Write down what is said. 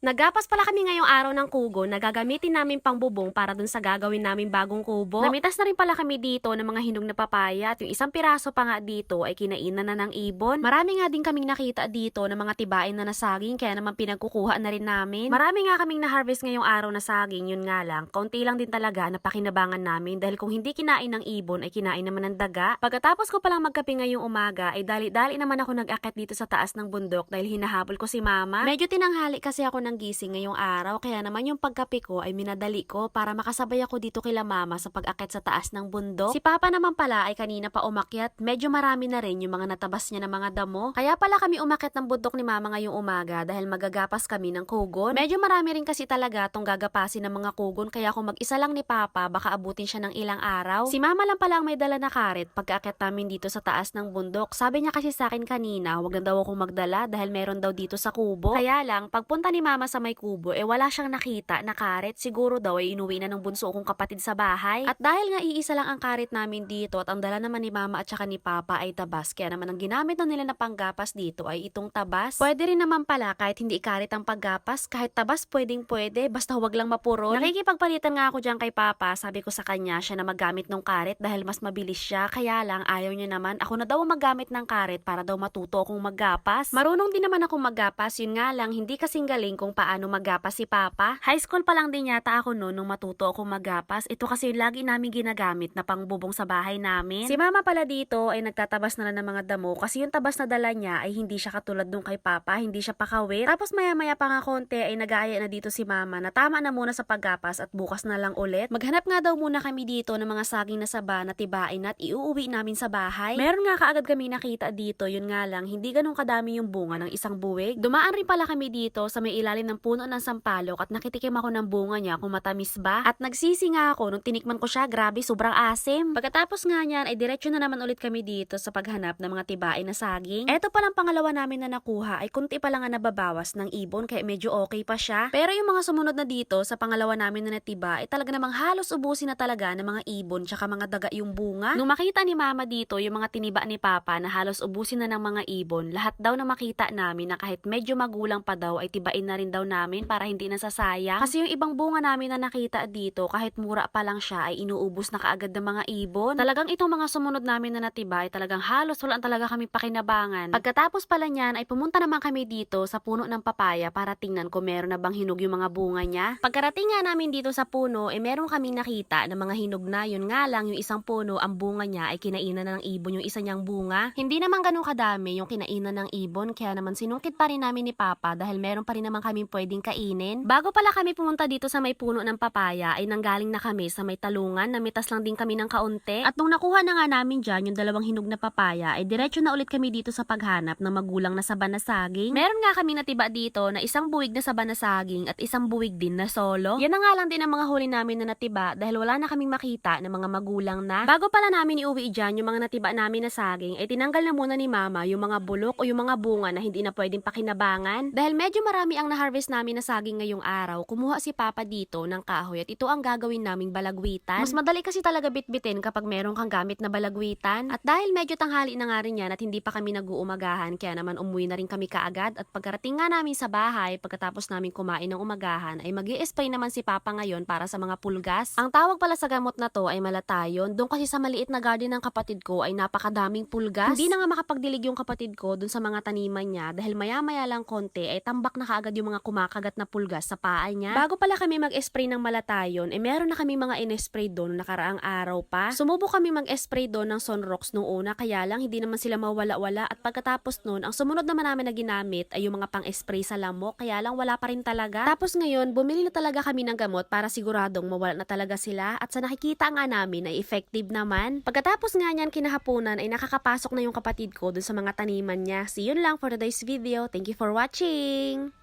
Nagapas pala kami ngayong araw ng kugo na gagamitin namin pang bubong para dun sa gagawin namin bagong kubo. Namitas na rin pala kami dito ng mga hinog na papaya at yung isang piraso pa nga dito ay kinainan na ng ibon. Marami nga din kaming nakita dito ng mga tibain na nasaging kaya naman pinagkukuha na rin namin. Marami nga kaming na-harvest ngayong araw na saging, yun nga lang. Kaunti lang din talaga na pakinabangan namin dahil kung hindi kinain ng ibon ay kinain naman ng daga. Pagkatapos ko palang magkape ngayong umaga ay dali-dali naman ako nag-akit dito sa taas ng bundok dahil hinahabol ko si mama. Medyo tinanghali kasi ako ng gising ngayong araw kaya naman yung pagkape ko ay minadali ko para makasabay ako dito kila mama sa pag-akit sa taas ng bundok. Si papa naman pala ay kanina pa umakyat. Medyo marami na rin yung mga natabas niya ng mga damo. Kaya pala kami umakyat ng bundok ni mama ngayong umaga dahil magagapas kami ng kugon. Medyo marami rin kasi talaga tong gagapasin ng mga kugon kaya kung mag-isa lang ni papa baka abutin siya ng ilang araw. Si mama lang pala ang may dala na karet pagkaakyat namin dito sa taas ng bundok. Sabi niya kasi sa akin kanina, wag na daw akong magdala dahil meron daw dito sa kubo. Kaya lang, pagpunta ni mama sa may kubo, eh wala siyang nakita na karet. Siguro daw ay inuwi na ng bunso kong kapatid sa bahay. At dahil nga iisa lang ang karet namin dito at ang dala naman ni mama at saka ni papa ay tabas. Kaya naman ang ginamit na nila na panggapas dito ay itong tabas. Pwede rin naman pala kahit hindi ikarit ang paggapas, kahit tabas pwedeng pwede, basta huwag lang mapurol. Nakikipagpalitan nga ako dyan kay papa, sabi ko sa kanya siya na maggamit ng karet dahil mas mabilis siya. Kaya lang ayaw niya naman, ako na daw maggamit ng karet para daw matuto akong maggapas. Marunong din naman akong maggapas, yun nga lang hindi kasing galing kung paano maggapas si papa. High school pa lang din yata ako noon nung matuto akong maggapas. Ito kasi yung lagi namin ginagamit na pangbubong sa bahay namin. Si mama pala dito ay nagtatabas na lang ng mga damo kasi yung tabas na dala niya ay hindi siya katulad nung kay papa, hindi siya pakawit. Tapos maya maya pa nga konti ay nag-aaya na dito si mama na tama na muna sa paggapas at bukas na lang ulit. Maghanap nga daw muna kami dito ng mga saging na saba na tibain at iuuwi namin sa bahay. Meron nga kaagad kami nakita dito, yun nga lang, hindi ganun kadami yung bunga ng isang buwig. Dumaan rin pala kami dito sa may ilalim ng puno ng sampalok at nakitikim ako ng bunga niya kung matamis ba. At nagsisi nga ako nung tinikman ko siya, grabe, sobrang asim. Pagkatapos nga niyan ay diretso na naman ulit kami dito sa paghanap ng mga tibain na saging. Eto palang pangalawa namin na nakuha ay kunti pa lang nga nababawas ng ibon kaya medyo okay pa siya. Pero yung mga sumunod na dito sa pangalawa namin na natiba ay talaga namang halos ubusin na talaga ng mga ibon tsaka mga daga yung bunga. Nung makita ni mama dito yung mga tiniba ni papa na halos ubusin na ng mga ibon, lahat daw na makita namin na kahit medyo magulang pa daw ay tibain na rin daw namin para hindi nasasayang. Kasi yung ibang bunga namin na nakita dito kahit mura pa lang siya ay inuubos na kaagad ng mga ibon. Talagang itong mga sumunod namin na natiba ay talagang halos wala talaga kami pakinabangan. Pagkatapos pala niyan ay pumunta naman kami dito sa puno ng papaya para tingnan kung meron na bang hinog yung mga bunga niya. Pagkarating nga namin dito sa puno, eh meron kaming nakita na mga hinog na yun nga lang yung isang puno, ang bunga niya ay kinainan na ng ibon yung isa niyang bunga. Hindi naman ganun kadami yung kinainan ng ibon, kaya naman sinungkit pa rin namin ni Papa dahil meron pa rin naman kaming pwedeng kainin. Bago pala kami pumunta dito sa may puno ng papaya, ay nanggaling na kami sa may talungan, namitas lang din kami ng kaunti. At nung nakuha na nga namin dyan yung dalawang hinog na papaya, ay diretso na ulit kami dito sa paghanap ng magulang na saba na saging. Meron nga kami natiba dito na isang buwig na saba na saging at isang buwig din na solo. Yan na nga lang din ang mga huli namin na natiba dahil wala na kaming makita ng mga magulang na. Bago pala namin iuwi dyan yung mga natiba namin na saging, ay tinanggal na muna ni mama yung mga bulok o yung mga bunga na hindi na pwedeng pakinabangan. Dahil medyo marami ang na-harvest namin na saging ngayong araw, kumuha si papa dito ng kahoy at ito ang gagawin naming balagwitan. Mas madali kasi talaga bitbitin kapag meron kang gamit na balagwitan. At dahil medyo tanghali na nga rin yan at hindi pa kami nag-uumagahan, kaya naman umuwi na rin kami kaagad at pagkarating nga namin sa bahay, pagkatapos namin kumain ng umagahan, ay mag spray naman si Papa ngayon para sa mga pulgas. Ang tawag pala sa gamot na to ay malatayon. Doon kasi sa maliit na garden ng kapatid ko ay napakadaming pulgas. Hindi na nga makapagdilig yung kapatid ko doon sa mga taniman niya dahil maya-maya lang konti ay tambak na kaagad yung mga kumakagat na pulgas sa paa niya. Bago pala kami mag-spray ng malatayon, eh meron na kami mga in-spray doon nakaraang araw pa. Sumubo kami mag-spray doon ng Sunrox nung una kaya lang hindi naman sila mawala-wala at pagkatapos noon, ang sumunod naman namin na ginamit ay yung mga pang-spray sa lamok kaya lang wala pa rin talaga. Tapos ngayon, bumili na talaga kami ng gamot para siguradong mawala na talaga sila at sa nakikita nga namin ay effective naman. Pagkatapos nga niyan kinahaponan ay nakakapasok na yung kapatid ko dun sa mga taniman niya. See yun lang for today's video. Thank you for watching!